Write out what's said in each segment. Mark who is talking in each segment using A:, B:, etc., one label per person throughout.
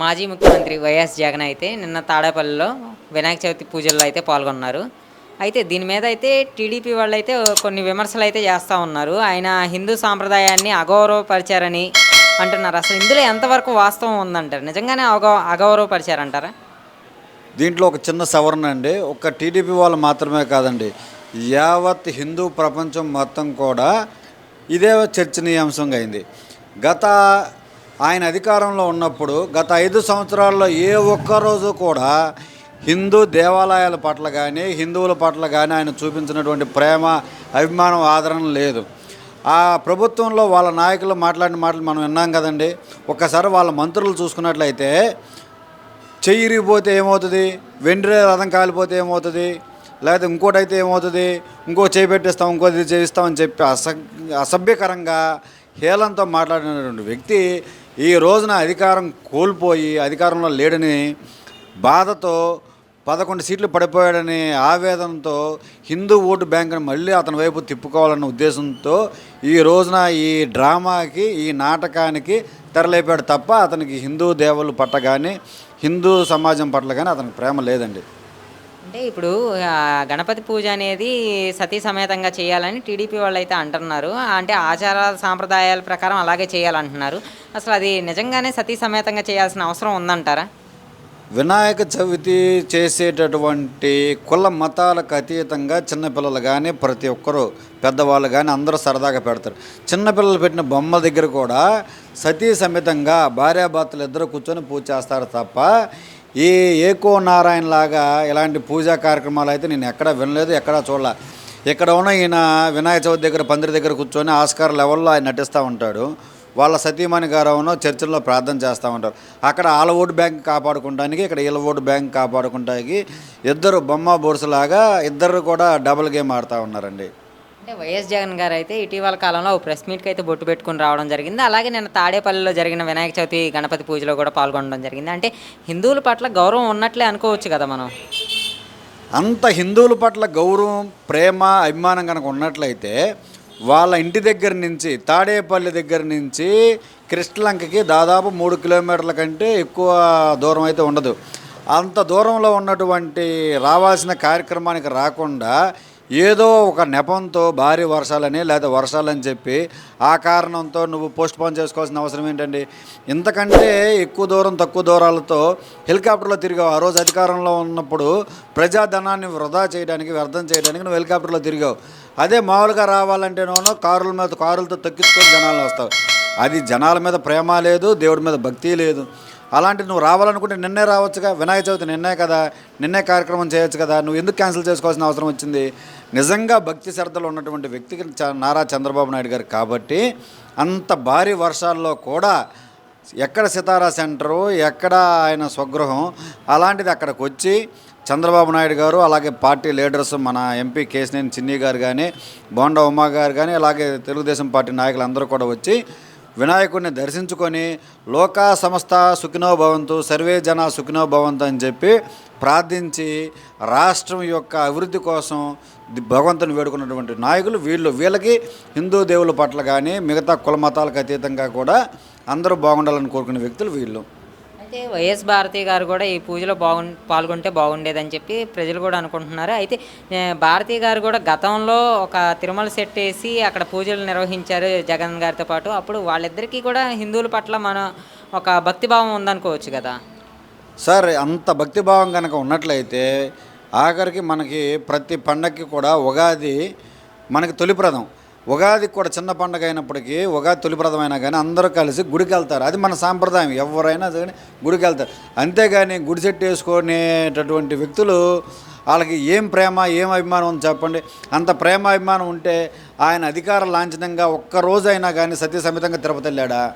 A: మాజీ ముఖ్యమంత్రి వైఎస్ జగన్ అయితే నిన్న తాడేపల్లిలో వినాయక చవితి పూజల్లో అయితే పాల్గొన్నారు. అయితే దీని మీద అయితే టీడీపీ వాళ్ళు అయితే కొన్ని విమర్శలు అయితే చేస్తూ ఉన్నారు. ఆయన హిందూ సాంప్రదాయాన్ని అగౌరవపరిచారని అంటున్నారు. అసలు ఇందులో ఎంతవరకు వాస్తవం ఉందంటారు? నిజంగానే అగౌ అగౌరవపరిచారంటారా?
B: దీంట్లో ఒక చిన్న సవరణ అండి. ఒక టీడీపీ వాళ్ళు మాత్రమే కాదండి. యావత్ హిందూ ప్రపంచం మొత్తం కూడా ఇదే చర్చనీయాంశంగా అయింది. గత ఆయన అధికారంలో ఉన్నప్పుడు గత ఐదు సంవత్సరాల్లో ఏ ఒక్క రోజు కూడా హిందూ దేవాలయాల పట్ల కానీ హిందువుల పట్ల కానీ ఆయన చూపించినటువంటి ప్రేమ అభిమానం ఆదరణ లేదు. ఆ ప్రభుత్వంలో వాళ్ళ నాయకులు మాట్లాడిన మాటలు మనం విన్నాం కదండి. ఒక్కసారి వాళ్ళ మంత్రులు చూసుకున్నట్లయితే చెయ్యిరిగిపోతే ఏమవుతుంది? వెండ్రే రథం కాలిపోతే ఏమవుతుంది? లేకపోతే ఇంకోటి అయితే ఏమవుతుంది? ఇంకో చేయి పెట్టిస్తాం ఇంకోటి చేయిస్తామని చెప్పి అస అసభ్యకరంగా హేళనతో మాట్లాడినటువంటి వ్యక్తి ఈ రోజున అధికారం కోల్పోయి అధికారంలో లేడని బాధతో పదకొండు సీట్లు పడిపోయాడని ఆవేదనతో హిందూ ఓటు బ్యాంకును మళ్ళీ అతని వైపు తిప్పుకోవాలన్న ఉద్దేశంతో ఈ రోజున ఈ డ్రామాకి ఈ నాటకానికి తెరలేపాడు తప్ప అతనికి హిందూ దేవుళ్ళు పట్ల కానీ హిందూ సమాజం పట్ల కానీ అతనికి ప్రేమ లేదండి.
A: అంటే ఇప్పుడు గణపతి పూజ అనేది సతీ సమేతంగా చేయాలని టీడీపీ వాళ్ళు అయితే అంటున్నారు. అంటే ఆచార సాంప్రదాయాల ప్రకారం అలాగే చేయాలంటున్నారు. అసలు అది నిజంగానే సతీ సమేతంగా చేయాల్సిన అవసరం ఉందంటారా?
B: వినాయక చవితి చేసేటటువంటి కుల మతాలకు అతీతంగా చిన్నపిల్లలు కానీ ప్రతి ఒక్కరూ పెద్దవాళ్ళు కానీ అందరూ సరదాగా పెడతారు. చిన్నపిల్లలు పెట్టిన బొమ్మ దగ్గర కూడా సతీ సమేతంగా భార్యాభర్తలు ఇద్దరు కూర్చొని పూజ చేస్తారు తప్ప ఈ ఏకో నారాయణ లాగా ఇలాంటి పూజా కార్యక్రమాలు అయితే నేను ఎక్కడ వినలేదు ఎక్కడా చూడలే. ఇక్కడ ఉన్న ఈయన వినాయక చవితి దగ్గర పందిరి దగ్గర కూర్చొని ఆస్కార్ లెవెల్లో ఆయన నటిస్తూ ఉంటాడు. వాళ్ళ సతీమణి గారు చర్చిల్లో ప్రార్థన చేస్తూ ఉంటారు. అక్కడ వాళ్ళ ఓటు బ్యాంక్ కాపాడుకోవడానికి ఇక్కడ వీళ్ళ ఓటు బ్యాంక్ కాపాడుకోవడానికి ఇద్దరు బొమ్మ బొరుసులాగా ఇద్దరు కూడా డబుల్ గేమ్ ఆడుతూ ఉన్నారండి.
A: అంటే వైఎస్ జగన్ గారు అయితే ఇటీవల కాలంలో ఒక ప్రెస్ మీట్కి అయితే బొట్టు పెట్టుకుని రావడం జరిగింది. అలాగే నేను తాడేపల్లిలో జరిగిన వినాయక చవితి గణపతి పూజలో కూడా పాల్గొనడం జరిగింది. అంటే హిందువుల పట్ల గౌరవం ఉన్నట్లే అనుకోవచ్చు కదా మనం.
B: అంత హిందువుల పట్ల గౌరవం ప్రేమ అభిమానం కనుక ఉన్నట్లయితే వాళ్ళ ఇంటి దగ్గర నుంచి తాడేపల్లి దగ్గర నుంచి కృష్ణలంకకి దాదాపు మూడు కిలోమీటర్ల కంటే ఎక్కువ దూరం అయితే ఉండదు. అంత దూరంలో ఉన్నటువంటి రావాల్సిన కార్యక్రమానికి రాకుండా ఏదో ఒక నెపంతో భారీ వర్షాలని లేదా వర్షాలని చెప్పి ఆ కారణంతో నువ్వు పోస్ట్ పోన్ చేసుకోవాల్సిన అవసరం ఏంటండి? ఇంతకంటే ఎక్కువ దూరం తక్కువ దూరాలతో హెలికాప్టర్లో తిరిగావు. ఆ రోజు అధికారంలో ఉన్నప్పుడు ప్రజాధనాన్ని వృధా చేయడానికి వ్యర్థం చేయడానికి నువ్వు హెలికాప్టర్లో తిరిగావు. అదే మామూలుగా రావాలంటేనో కారుల మీద కారులతో తొక్కించుకొని జనాలు వస్తావు. అది జనాల మీద ప్రేమ లేదు దేవుడి మీద భక్తి లేదు. అలాంటి నువ్వు రావాలనుకుంటే నిన్నే రావచ్చుగా వినాయక చవితి నిన్నే కదా నిన్నే కార్యక్రమం చేయొచ్చు కదా నువ్వు ఎందుకు క్యాన్సిల్ చేసుకోవాల్సిన అవసరం వచ్చింది? నిజంగా భక్తి శ్రద్ధలు ఉన్నటువంటి వ్యక్తికి చ- నారా చంద్రబాబు నాయుడు గారు కాబట్టి అంత భారీ వర్షాల్లో కూడా ఎక్కడ సితారా సెంటరు ఎక్కడ ఆయన స్వగృహం అలాంటిది అక్కడికి వచ్చి చంద్రబాబు నాయుడు గారు అలాగే పార్టీ లీడర్స్ మన ఎంపీ కేసినేని చిన్ని గారు కానీ బోండా ఉమా గారు కానీ అలాగే తెలుగుదేశం పార్టీ నాయకులు అందరూ కూడా వచ్చి వినాయకుడిని దర్శించుకొని లోకా సంస్థ సుఖినో భవంతు సర్వే జన సుఖినో భవంతు అని చెప్పి ప్రార్థించి రాష్ట్రం యొక్క అభివృద్ధి కోసం భగవంతుని వేడుకున్నటువంటి నాయకులు వీళ్ళు వీళ్ళకి హిందూ దేవుల పట్ల కానీ మిగతా కుల మతాలకు అతీతంగా కూడా అందరూ బాగుండాలని కోరుకునే వ్యక్తులు వీళ్ళు.
A: అయితే వైఎస్ భారతి గారు కూడా ఈ పూజలో బాగు పాల్గొంటే బాగుండేదని చెప్పి ప్రజలు కూడా అనుకుంటున్నారు. అయితే భారతి గారు కూడా గతంలో ఒక తిరుమల సెట్ వేసి అక్కడ పూజలు నిర్వహించారు జగన్ గారితో పాటు. అప్పుడు వాళ్ళిద్దరికీ కూడా హిందువుల పట్ల మన ఒక భక్తిభావం ఉందనుకోవచ్చు కదా?
B: సార్ అంత భక్తిభావం కనుక ఉన్నట్లయితే ఆఖరికి మనకి ప్రతి పండగకి కూడా ఉగాది మనకి తొలిప్రదం ఉగాదికి కూడా చిన్న పండగ అయినప్పటికీ ఉగాది తొలిప్రదమైనా కానీ అందరూ కలిసి గుడికి వెళ్తారు. అది మన సాంప్రదాయం. ఎవరైనా కానీ గుడికి వెళ్తారు. అంతేగాని గుడి సెట్ వేసుకునేటటువంటి వ్యక్తులు వాళ్ళకి ఏం ప్రేమ ఏం అభిమానం ఉంది చెప్పండి. అంత ప్రేమ అభిమానం ఉంటే ఆయన అధికార లాంఛనంగా ఒక్కరోజైనా కానీ సత్యసమేతంగా తిరుపతి వెళ్ళాడా?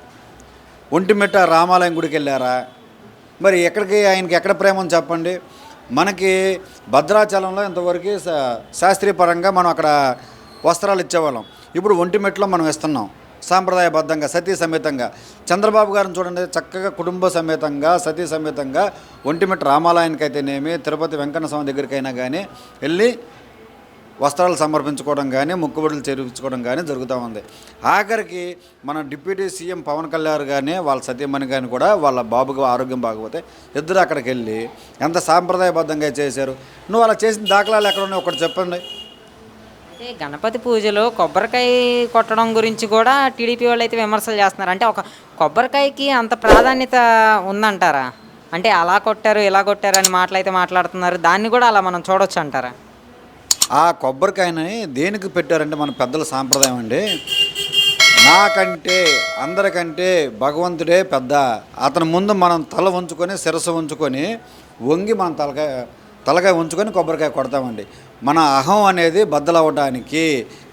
B: ఒంటిమిట్ట రామాలయం గుడికి వెళ్ళారా? మరి ఎక్కడికి ఆయనకి ఎక్కడ ప్రేమ ఉంది చెప్పండి. మనకి భద్రాచలంలో ఇంతవరకు శా- శాస్త్రీయ పరంగా మనం అక్కడ వస్త్రాలు ఇచ్చేవాళ్ళం. ఇప్పుడు ఒంటిమిట్టలో మనం ఇస్తున్నాం సాంప్రదాయబద్ధంగా సతీ సమేతంగా. చంద్రబాబు గారిని చూడండి చక్కగా కుటుంబ సమేతంగా సతీ సమేతంగా ఒంటిమిట రామాలయానికి అయితేనేమి తిరుపతి వెంకన్న స్వామి దగ్గరికైనా కానీ వెళ్ళి వస్త్రాలు సమర్పించుకోవడం కానీ ముక్కుబడులు చేర్పించుకోవడం కానీ జరుగుతూ ఉంది. ఆఖరికి మన డిప్యూటీ సీఎం పవన్ కళ్యాణ్ కానీ వాళ్ళ సతీమణి కానీ కూడా వాళ్ళ బాబుకి ఆరోగ్యం బాగపోతే ఇద్దరు అక్కడికి వెళ్ళి ఎంత సాంప్రదాయబద్ధంగా చేశారు. నువ్వు అలా చేసిన దాఖలాలు ఎక్కడ ఉన్నాయి ఒకటి చెప్పండి.
A: అయితే గణపతి పూజలో కొబ్బరికాయ కొట్టడం గురించి కూడా టీడీపీ వాళ్ళు అయితే విమర్శలు చేస్తున్నారు. అంటే ఒక కొబ్బరికాయకి అంత ప్రాధాన్యత ఉందంటారా? అంటే అలా కొట్టారు ఇలా కొట్టారు అని మాటలు అయితే మాట్లాడుతున్నారు. దాన్ని కూడా అలా మనం చూడొచ్చు అంటారా?
B: ఆ కొబ్బరికాయని దేనికి పెట్టారంటే మన పెద్దల సాంప్రదాయం అండి. నాకంటే అందరికంటే భగవంతుడే పెద్ద. అతని ముందు మనం తల ఉంచుకొని శిరస్సు ఉంచుకొని వంగి మనం తలకాయ తలకాయ ఉంచుకొని కొబ్బరికాయ కొడతామండి. మన అహం అనేది బద్దలవ్వడానికి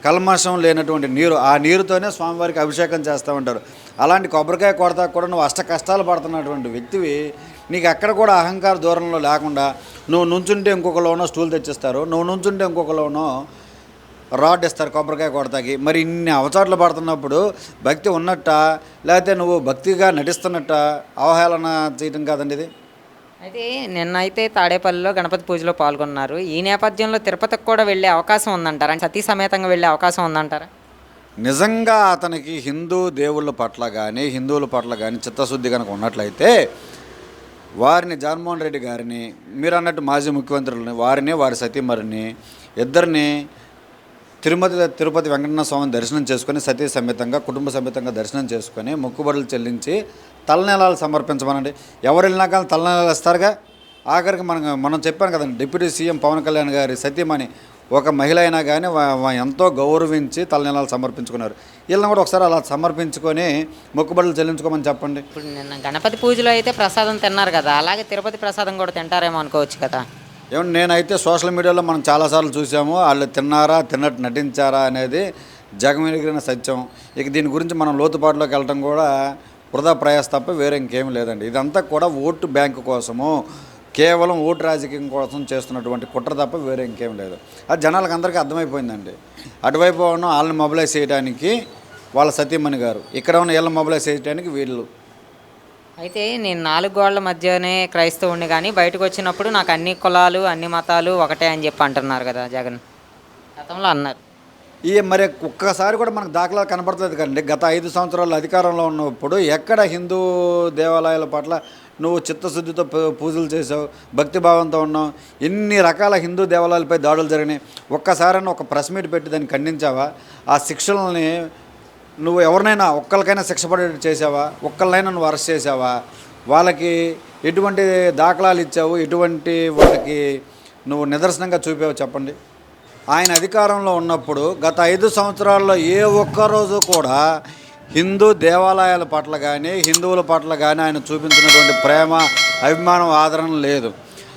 B: కల్మషం లేనటువంటి నీరు ఆ నీరుతోనే స్వామివారికి అభిషేకం చేస్తూ ఉంటారు. అలాంటి కొబ్బరికాయ కొడతా కూడా నువ్వు అష్ట కష్టాలు పడుతున్నటువంటి వ్యక్తివి నీకు ఎక్కడ కూడా అహంకార దూరంలో లేకుండా నువ్వు నుంచుంటే ఇంకొకలోనో స్టూల్ తెచ్చిస్తారు నువ్వు నుంచుంటే ఇంకొకలోనో రాడ్ ఇస్తారు కొబ్బరికాయ కొడతాకి. మరి ఇన్ని అవచాట్లు పడుతున్నప్పుడు భక్తి ఉన్నట్ట లేకపోతే నువ్వు భక్తిగా నటిస్తున్నట్ట అవహేళన చేయటం కాదండి ఇది?
A: అయితే నిన్న అయితే తాడేపల్లిలో గణపతి పూజలో పాల్గొన్నారు. ఈ నేపథ్యంలో తిరుపతికి కూడా వెళ్ళే అవకాశం ఉందంటారా? సతీ సమేతంగా వెళ్ళే అవకాశం ఉందంటారా?
B: నిజంగా అతనికి హిందూ దేవుళ్ళ పట్ల కానీ హిందువుల పట్ల కానీ చిత్తశుద్ధి కనుక ఉన్నట్లయితే వారిని జగన్మోహన్ రెడ్డి గారిని మీరు అన్నట్టు మాజీ ముఖ్యమంత్రులని వారిని వారి సతీమరిని ఇద్దరిని తిరుమతి తిరుపతి వెంకటన్న స్వామిని దర్శనం చేసుకొని సతీ సమేతంగా కుటుంబ సమేతంగా దర్శనం చేసుకొని మొక్కుబడులు చెల్లించి తలనీలాలు సమర్పించమనండి. ఎవరు వెళ్ళినా కానీ తలనీలాలు ఇస్తారుగా ఆఖరికి మనం మనం చెప్పాను కదండి డిప్యూటీ సీఎం పవన్ కళ్యాణ్ గారి సతీమణి ఒక మహిళ అయినా కానీ ఎంతో గౌరవించి తలనీలాలు సమర్పించుకున్నారు. వీళ్ళని కూడా ఒకసారి అలా సమర్పించుకొని మొక్కుబడులు చెల్లించుకోమని చెప్పండి.
A: ఇప్పుడు నిన్న గణపతి పూజలో అయితే ప్రసాదం తిన్నారు కదా అలాగే తిరుపతి ప్రసాదం కూడా తింటారేమో అనుకోవచ్చు కదా.
B: ఏమంటే నేనైతే సోషల్ మీడియాలో మనం చాలాసార్లు చూసాము వాళ్ళు తిన్నారా తిన్నట్టు నటించారా అనేది జగమెరిగిన సత్యం. ఇక దీని గురించి మనం లోతుపాటులోకి వెళ్ళటం కూడా వృధా ప్రయాస తప్ప వేరే ఇంకేం లేదండి. ఇదంతా కూడా ఓటు బ్యాంకు కోసము కేవలం ఓటు రాజకీయం కోసం చేస్తున్నటువంటి కుట్ర తప్ప వేరే ఇంకేం లేదు. అది జనాలకు అందరికీ అర్థమైపోయిందండి. అటువైపు ఉన్న వాళ్ళని మొబిలైజ్ చేయడానికి వాళ్ళ సతీమణి గారు ఇక్కడ ఉన్న వీళ్ళని మొబిలైజ్ చేయడానికి వీళ్ళు
A: అయితే నేను నాలుగు గోళ్ళ మధ్యనే క్రైస్తవుని కానీ బయటకు వచ్చినప్పుడు నాకు అన్ని కులాలు అన్ని మతాలు ఒకటే అని చెప్పి అంటున్నారు కదా జగన్. గతంలో అన్నారు.
B: ఈ మరి ఒక్కసారి కూడా మనకు దాఖలా కనబడలేదు కదండి. గత ఐదు సంవత్సరాలు అధికారంలో ఉన్నప్పుడు ఎక్కడ హిందూ దేవాలయాల పట్ల నువ్వు చిత్తశుద్ధితో పూజలు చేసావు భక్తిభావంతో ఉన్నావు ఎన్ని రకాల హిందూ దేవాలయాలపై దాడులు జరిగినాయి. ఒక్కసారైనా ఒక ప్రెస్ మీట్ పెట్టి దాన్ని ఖండించావా? ఆ శిక్షల్ని నువ్వు ఎవరినైనా ఒక్కరికైనా శిక్ష పడేట్టు చేసావా? ఒక్కళ్ళైనా నువ్వు అరెస్ట్ చేసావా? వాళ్ళకి ఎటువంటి దాఖలాలు ఇచ్చావు? ఎటువంటి వాళ్ళకి నువ్వు నిదర్శనంగా చూపావు చెప్పండి. ఆయన అధికారంలో ఉన్నప్పుడు గత ఐదు సంవత్సరాల్లో ఏ ఒక్క రోజు కూడా హిందూ దేవాలయాల పట్ల కానీ హిందువుల పట్ల కానీ ఆయన చూపించినటువంటి ప్రేమ అభిమానం ఆదరణ లేదు.